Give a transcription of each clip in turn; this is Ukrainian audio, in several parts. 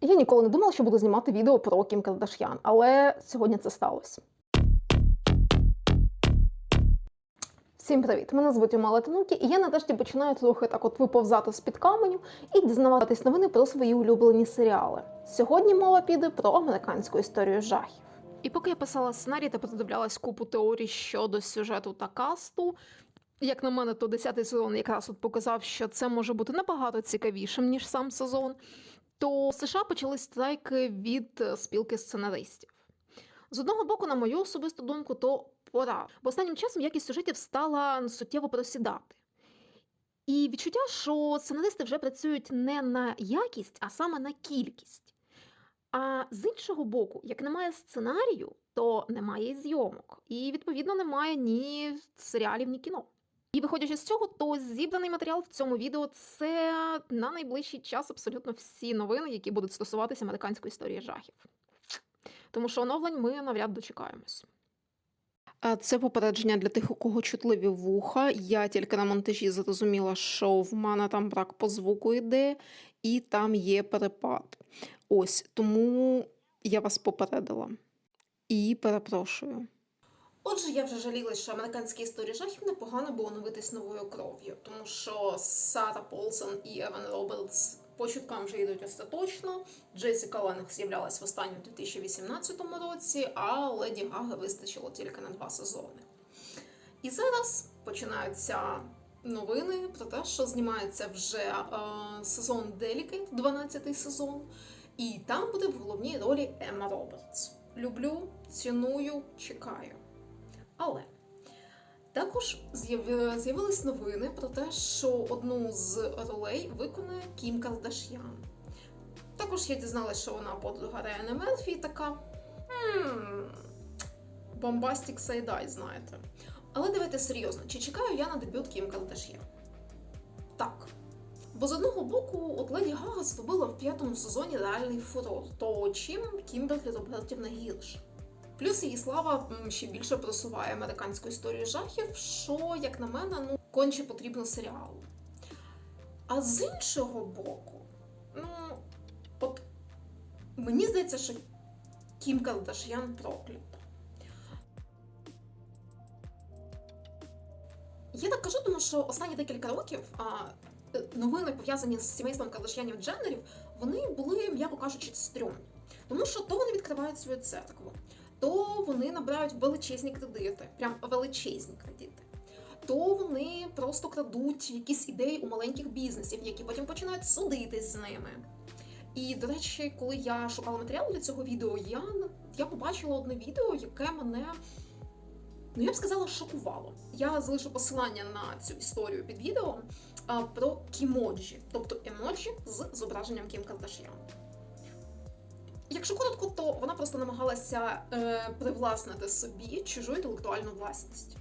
Я ніколи не думала, що буду знімати відео про Кім Кардаш'ян, але сьогодні це сталося. Всім привіт! Мене звуть Умала Танукі, і я нарешті починаю трохи так от виповзати з-під каменю і дізнаватись новини про свої улюблені серіали. Сьогодні мова піде про американську історію жахів. І поки я писала сценарій та продивлялась купу теорій щодо сюжету та касту, як на мене, то 10-й сезон якраз от показав, що це може бути набагато цікавішим, ніж сам сезон. То США почали страйки від е, спілки сценаристів. З одного боку, на мою особисту думку, то пора, бо останнім часом якість сюжетів стала суттєво просідати. І відчуття, що сценаристи вже працюють не на якість, а саме на кількість. А з іншого боку, як немає сценарію, то немає і зйомок. І, відповідно, немає ні серіалів, ні кіно. І виходячи з цього, то зібраний матеріал в цьому відео це на найближчий час абсолютно всі новини, які будуть стосуватися американської історії жахів. Тому що оновлень ми навряд дочекаємось. Це попередження для тих, у кого чутливі вуха. Я тільки на монтажі зрозуміла, що в мене там брак по звуку йде, і там є перепад. Ось тому я вас попередила. І перепрошую. Отже, я вже жаліла, що американські історії жахів непогано було новитись новою кров'ю, тому що Сара Полсон і Еван Робертс по чуткам вже йдуть остаточно. Джесіка Ленг з'являлась в останньому 2018 році, а Леді Гага вистачило тільки на два сезони. І зараз починаються новини про те, що знімається вже е, сезон Delicate, 12-й сезон, і там буде в головній ролі Емма Робертс. Люблю, ціную, чекаю. Але також з'явились новини про те, що одну з ролей виконає Кім Кардаш'ян. Також я дізналася, що вона подруга Райана Мерфі і така. «М, Бомбастік сайдай, знаєте. Але давайте серйозно, чи чекаю я на дебют Кім Кардаш'ян? Так. Бо з одного боку, от Леді Гага зробила в п'ятому сезоні реальний фурор, то чим Кімберлі Робертівна гірше. Плюс її слава ще більше просуває американську історію жахів, що, як на мене, ну конче потрібно серіалу. А з іншого боку, ну, от мені здається, що Кім Кардаш'ян проклята. Я так кажу, тому що останні декілька років а, е, новини пов'язані з сімейством Кардаш'янів Дженнерів, вони були, м'яко кажучи, стрьомні. Тому що то вони відкривають свою церкву, то вони набирають величезні кредити, прям величезні кредити. То вони просто крадуть якісь ідеї у маленьких бізнесів, які потім починають судитись з ними. І, до речі, коли я шукала матеріал для цього відео, я, я побачила одне відео, яке мене, ну я б сказала, шокувало. Я залишу посилання на цю історію під відео а, про кімоджі, тобто емоджі з зображенням Кім Кардаш'ян. Якщо коротко, то вона просто намагалася е, привласнити собі чужу інтелектуальну власність.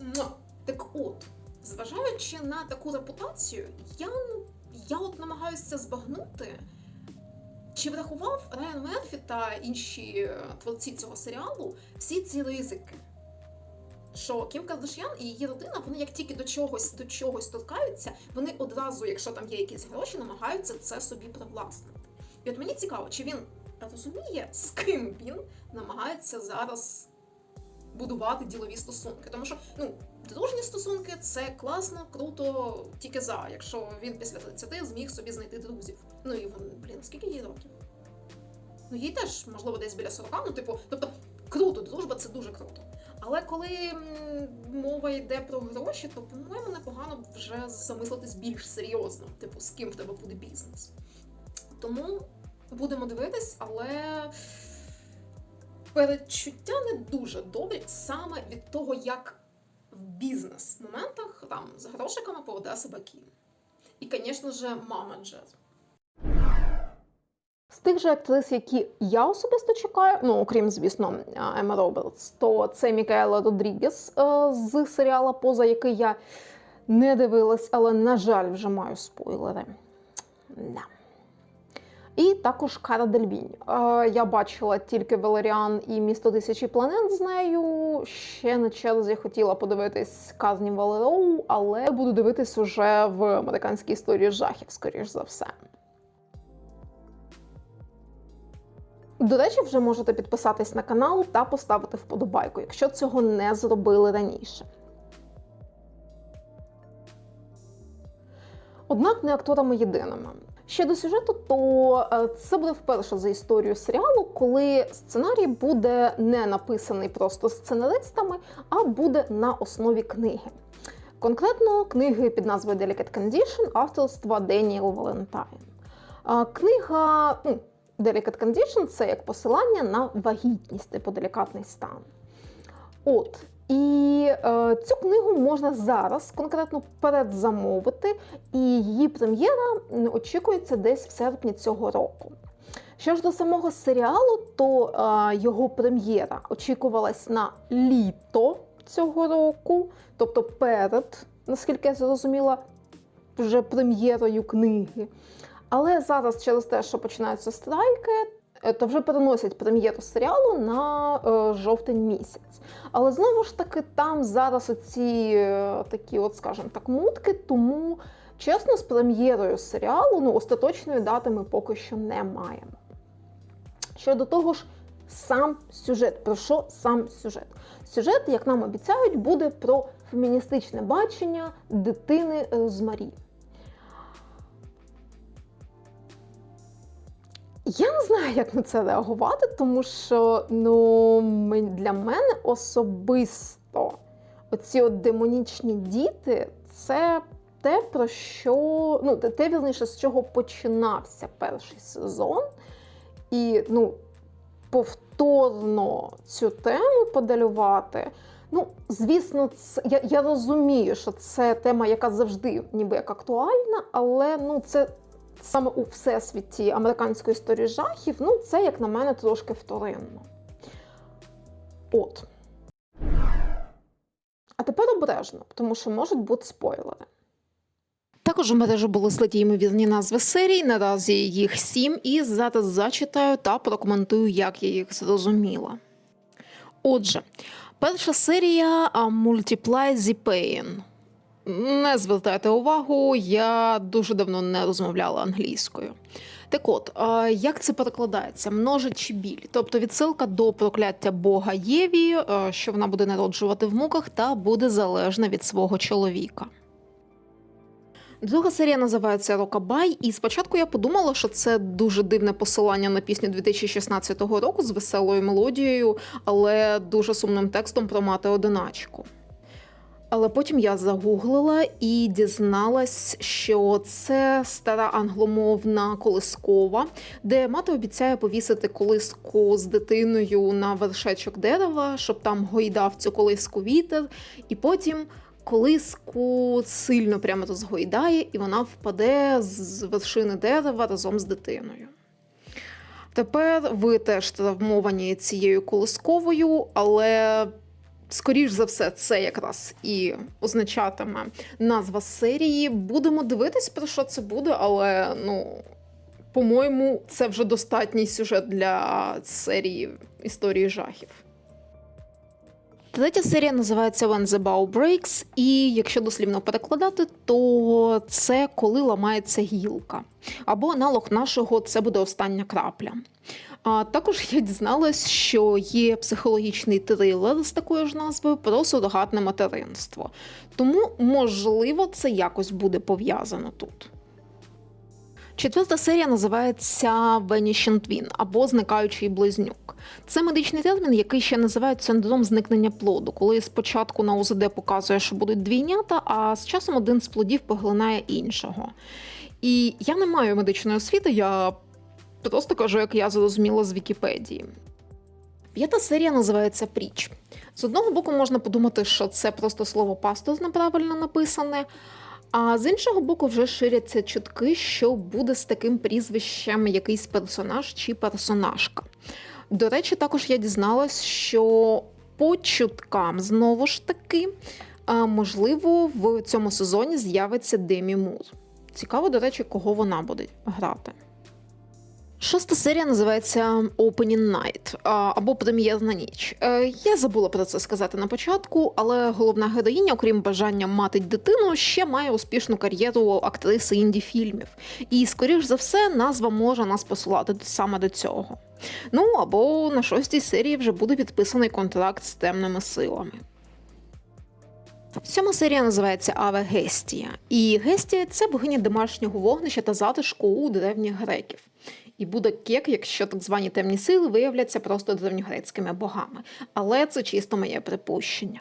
Муа! Так от, зважаючи на таку репутацію, я, я от намагаюся збагнути, чи врахував Райан Мерфі та інші е, творці цього серіалу всі ці ризики. Що Кім Кардаш'ян і її родина, вони як тільки до чогось до чогось торкаються, вони одразу, якщо там є якісь гроші, намагаються це собі привласнити. І от мені цікаво, чи він розуміє, з ким він намагається зараз будувати ділові стосунки. Тому що ну, дружні стосунки це класно, круто, тільки за, якщо він після 30 зміг собі знайти друзів. Ну і він, блін, скільки їй років? Ну, їй теж, можливо, десь біля 40, ну, типу, тобто, круто, дружба це дуже круто. Але коли мова йде про гроші, то, по-моєму, непогано вже замислитись більш серйозно, типу, з ким в тебе буде бізнес. Тому будемо дивитись, але передчуття не дуже добрі саме від того, як в бізнес-моментах там з грошиками поведе себе Кім. І, звісно ж, мама Джез. З тих же актрис, які я особисто чекаю, ну окрім, звісно, Ема Робертс, то це Мікаела Родрігес е, з серіала, поза який я не дивилась, але, на жаль, вже маю спойлери. Да. І також Кара Дельвінь. Е, я бачила тільки Валеріан і місто тисячі планет з нею. Ще на черзі хотіла подивитись Казні Валероу, але буду дивитись уже в американській історії жахів, скоріш за все. До речі, вже можете підписатись на канал та поставити вподобайку, якщо цього не зробили раніше. Однак не акторами єдиними. Щодо сюжету, то е, це буде вперше за історію серіалу, коли сценарій буде не написаний просто сценаристами, а буде на основі книги. Конкретно книги під назвою Delicate Condition авторства Деніел Валентайн. Книга ну, Delicate Condition це як посилання на вагітність, типу делікатний стан. От. І е, цю книгу можна зараз конкретно передзамовити, і її прем'єра очікується десь в серпні цього року. Що ж до самого серіалу, то е, його прем'єра очікувалась на літо цього року, тобто перед, наскільки я зрозуміла, вже прем'єрою книги. Але зараз через те, що починаються страйки, то вже переносять прем'єру серіалу на е, жовтень місяць. Але знову ж таки, там зараз оці е, такі, от скажімо так, мутки, тому чесно, з прем'єрою серіалу ну, остаточної дати ми поки що не маємо. Щодо того ж, сам сюжет. Про що сам сюжет? Сюжет, як нам обіцяють, буде про феміністичне бачення дитини Розмарі. Я не знаю, як на це реагувати, тому що ну, для мене особисто оці от демонічні діти це те, про що ну, те, вірніше, з чого починався перший сезон. І ну, повторно цю тему подалювати. Ну, звісно, це, я, я розумію, що це тема, яка завжди ніби як актуальна, але ну, це саме у всесвіті американської історії жахів, ну, це, як на мене, трошки вторинно. От. А тепер обережно, тому що можуть бути спойлери. Також у мережі були злиті ймовірні назви серій. Наразі їх сім, і зараз зачитаю та прокоментую, як я їх зрозуміла. Отже, перша серія Multiply the Pain. Не звертайте увагу, я дуже давно не розмовляла англійською. Так от, як це перекладається? Множичі біль, тобто відсилка до прокляття Бога Єві, що вона буде народжувати в муках та буде залежна від свого чоловіка. Друга серія називається Рокабай, і спочатку я подумала, що це дуже дивне посилання на пісню 2016 року з веселою мелодією, але дуже сумним текстом про мати одиначку. Але потім я загуглила і дізналась, що це стара англомовна колискова, де мати обіцяє повісити колиску з дитиною на вершечок дерева, щоб там гойдав цю колиску вітер, і потім колиску сильно прямо розгойдає, і вона впаде з вершини дерева разом з дитиною. Тепер ви теж травмовані цією колисковою, але скоріш за все, це якраз і означатиме назва серії. Будемо дивитись, про що це буде, але ну. По-моєму, це вже достатній сюжет для серії історії жахів. Третя серія називається When the Bow Breaks, і якщо дослівно перекладати, то це коли ламається гілка. Або аналог нашого це буде остання крапля. А також я дізналась, що є психологічний трилер з такою ж назвою про сурогатне материнство. Тому, можливо, це якось буде пов'язано тут. Четверта серія називається Vanishing Twin або Зникаючий близнюк. Це медичний термін, який ще називають синдром зникнення плоду, коли спочатку на УЗД показує, що будуть двійнята, а з часом один з плодів поглинає іншого. І я не маю медичної освіти, я просто кажу, як я зрозуміла з Вікіпедії. П'ята серія називається Пріч. З одного боку, можна подумати, що це просто слово пастор неправильно написане. А з іншого боку, вже ширяться чутки, що буде з таким прізвищем якийсь персонаж чи персонажка. До речі, також я дізналась, що по чуткам знову ж таки, можливо, в цьому сезоні з'явиться Демі Мур. Цікаво, до речі, кого вона буде грати. Шоста серія називається Opening Night або Прем'єрна ніч. Е, Я забула про це сказати на початку, але головна героїня, окрім бажання мати дитину, ще має успішну кар'єру актриси інді-фільмів. І, скоріш за все, назва може нас посилати саме до цього. Ну або на шостій серії вже буде підписаний контракт з темними силами. Сьома серія називається Аве Гестія. І Гестія це богиня домашнього вогнища та затишку у древніх греків. І буде кек, якщо так звані темні сили виявляться просто древньогрецькими богами. Але це чисто моє припущення.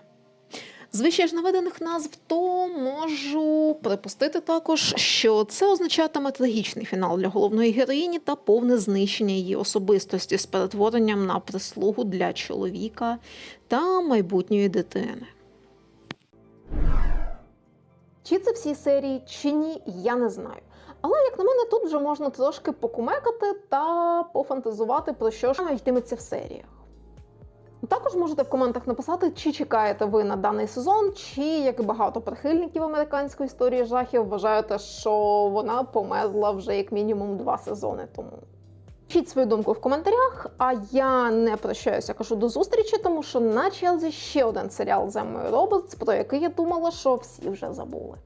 З вище ж наведених назв, то можу припустити також, що це означатиме трагічний фінал для головної героїні та повне знищення її особистості з перетворенням на прислугу для чоловіка та майбутньої дитини. Чи це всі серії, чи ні, я не знаю. Але, як на мене, тут вже можна трошки покумекати та пофантазувати про що ж йтиметься в серіях. Також можете в коментах написати, чи чекаєте ви на даний сезон, чи як багато прихильників американської історії жахів вважаєте, що вона померла вже як мінімум два сезони тому. Пишіть свою думку в коментарях, а я не прощаюся, кажу до зустрічі, тому що на черзі ще один серіал з Еммою Робертс, про який я думала, що всі вже забули.